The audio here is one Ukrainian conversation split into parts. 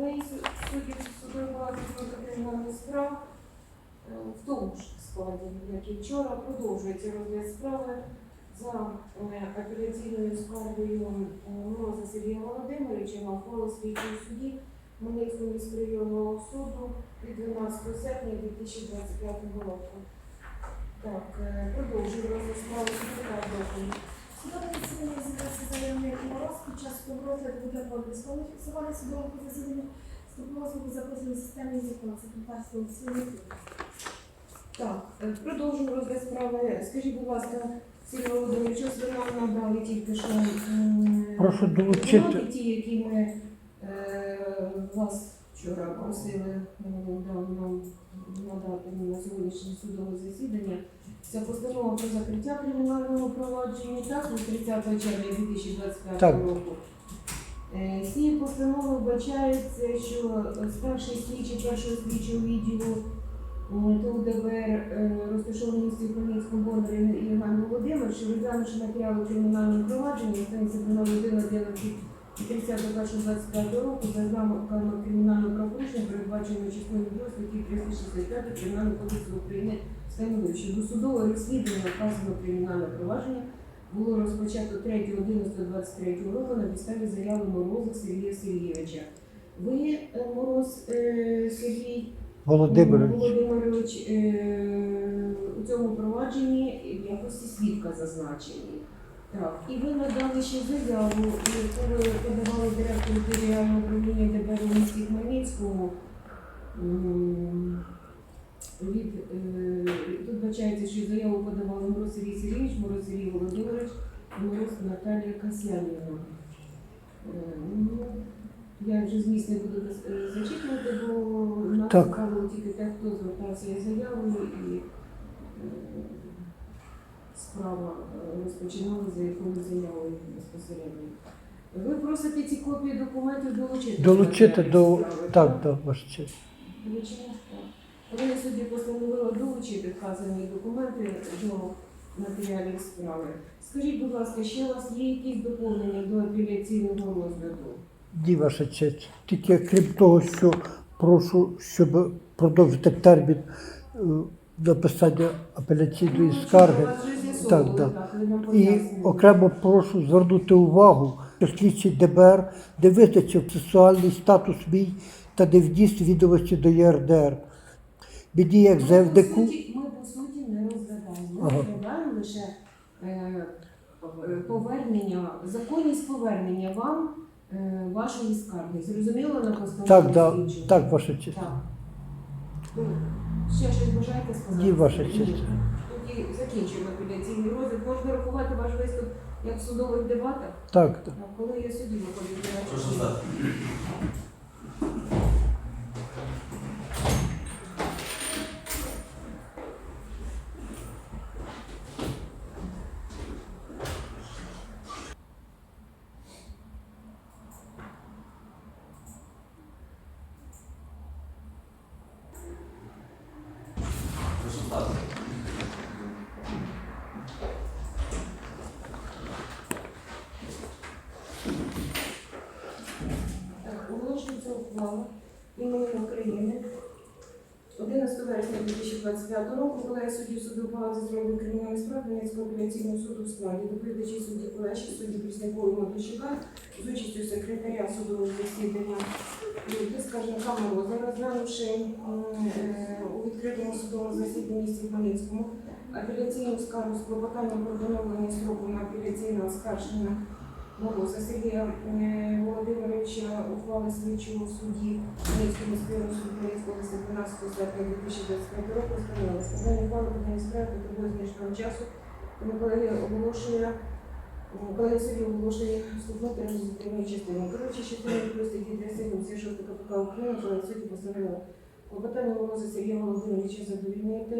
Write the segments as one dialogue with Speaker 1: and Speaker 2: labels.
Speaker 1: неї су- судді судової палати кримінальних справ в тому ж складі, як і вчора, продовжується розгляд справи за е, апеляційною скаргою е, Мороза Сергія Володимировича на ухвалу слідчого судді Хмельницького міськрайонного суду від 12 серпня 2025 року. Так, е, продовжую розгляд справи
Speaker 2: обов'язково фіксувати судового засідання вступного звуку записаної системи і закон секретарського суду.
Speaker 1: Так, е, продовжуємо розгляд справи. Скажіть, будь ласка, Сергій Володимирович, ось ви нам надали тільки що
Speaker 3: Прошу долучити.
Speaker 1: ті, які ми е, вас вчора просили да, нам надати на сьогоднішнє судове засідання. Це постанова про закриття кримінального провадження так, від 30 червня 2025
Speaker 3: Так.
Speaker 1: року. Е, З цієї постанови вбачається, що старший слідчий першого слідчого відділу ТУДБР е, розташований місті Хмельницькому Бондарі Євген Володимир, що розглянувши матеріали кримінального провадження, станеться про 1 11 30.1.25 року за знаками кримінального правопорушення, передбаченого частиною 2 статті 365 Кримінального кодексу України, встановив, що досудове розслідування вказаного кримінального провадження було розпочато 3.11.23 року на підставі заяви Мороза Сергія Сергійовича. Ви, е, Мороз е, Сергій
Speaker 3: Володимирович.
Speaker 1: Е, у цьому провадженні в якості свідка зазначені. Так, і ви надали ще заяву, яку ви подавали директору територіального управління ДБР у місті Хмельницькому. Від, тут бачається, що заяву подавали Мороз Сергій Сергійович, Мороз Сергій Володимирович Мороз Наталія Касьянівна. Е, ну, я вже зміст не буду зачитувати, бо нас
Speaker 3: Так.
Speaker 1: цікавило тільки те, хто звертався із заявою і е, справа е, розпочинала за якою заявою безпосередньо. Ви просите ці копії документів долучити?
Speaker 3: Долучити
Speaker 1: до
Speaker 3: до.
Speaker 1: матеріалів справи,
Speaker 3: Так, так, ваша честь.
Speaker 1: Долучення? Так. Вони судді постановила долучити вказані документи до матеріалів справи. Скажіть, будь ласка, ще у вас є якісь доповнення до апеляційного розгляду?
Speaker 3: Ні, ваша честь. Тільки крім того, що прошу, щоб продовжити термін е, написання апеляційної скарги.
Speaker 1: Ну, вже
Speaker 3: Так, так. І окремо прошу звернути увагу, що слідчий ДБР не визначив процесуальний статус мій та не вніс відомості до ЄРДР. Мені як заявнику.
Speaker 1: ми по суті не розглядаємо.
Speaker 3: Ага.
Speaker 1: Лише е, е, повернення, законність повернення вам е, вашої скарги. Зрозуміло на постанову?
Speaker 3: Так, да,
Speaker 1: слідчого?
Speaker 3: так, ваша честь.
Speaker 1: Так. Ну, Ще щось бажаєте сказати?
Speaker 3: Ні, ваша честь.
Speaker 1: Тоді закінчуємо апеляційний розгляд. Можна рахувати ваш виступ як в судових дебатах.
Speaker 3: Так, так.
Speaker 1: А коли я судді виходить,
Speaker 4: Прошу стати. Прошу стати.
Speaker 1: Так, оголошується ухвала імені України. 11 вересня 2025 року колегія суддів суду палати зробив кримінальні справи Донецького апеляційного суду в складі. Доповідачі судді Полещі, судді Пріснякової Матушика з участю секретаря судового засідання Люди Скаржника Мороза, розглянувши е, у відкритому судовому засіданні місті Хмельницькому апеляційну скаргу з клопотанням про встановлення строку на апеляційне оскарження Мороза Сергія е, Володимировича ухвали слідчого судді Хмельницького міського суду області 12 серпня 2025 року встановили складання ухвали подання справи потребує значного часу. Тому колеги оголошує м, колеги судді оголошує вступнути результативної частини. Коротше, частини плюс статті 376 КПК України, колеги судді постановили клопотання Мороза Сергія Володимировича задовільнити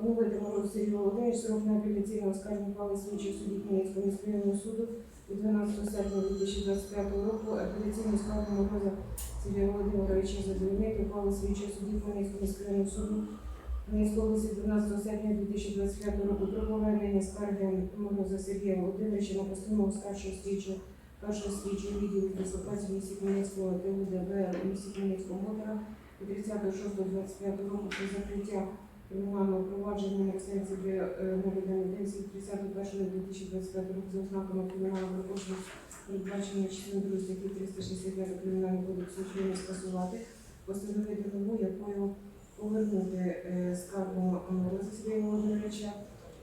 Speaker 1: Поновити Морозу Сергію Володимирович срок на апеляційне оскарження ухвали слідчого судді Хмельницького міськрайонного суду від 12 серпня 2025 року. Апеляційну скаргу Мороза Сергія Володимировича задовольнити ухвали слідчого судді Хмельницького міськрайонного суду Хмельницької області 12 серпня 2025 року. Про повернення скарги Мороза Сергія Володимировича на постанову старшого слідчого першого слідчого відділу дислокації місті Хмельницького ТУ у місті Хмельницького мотора від 30.06.25 року про закриття кримінального провадження на екстенції для е, громадян пенсії 31.2025 року за ознаками кримінального правопорушення передбачення частини 2 статті 365 Кримінального кодексу України скасувати, постановити нову, якою повернути е, скаргу Сергія Володимировича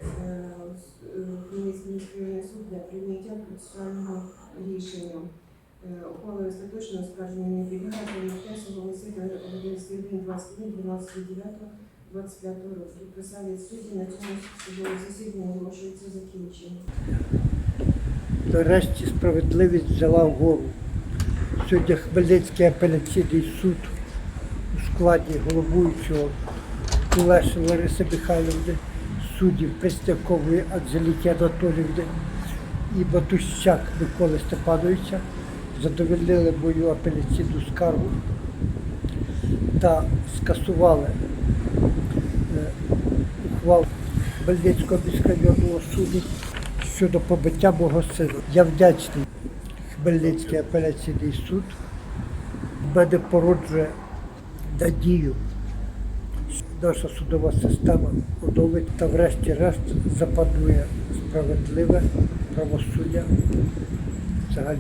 Speaker 1: е, з- е, Хмельницький міський суд для прийняття процесуального рішення. Е, Ухвалою остаточного скарження не підлягає прийняття оголосити 11 21 12 9 25 року. Підписали судді на цьому судовому засіданні оголошується закінчення.
Speaker 3: Нарешті справедливість взяла вгору. Сьогодні Хмельницький апеляційний суд у складі головуючого Кулеші Лариси Михайлівни, суддів Преснякової Анжеліки Анатоліївни і Батущак Миколи Степановича задовольнили мою апеляційну скаргу та скасували е, ухвалу Хмельницького міськрайонного суду щодо побиття мого сина. Я вдячний Хмельницький апеляційний суд. Мене породжує надію, що наша судова система оновить та врешті-решт запанує справедливе правосуддя взагалі.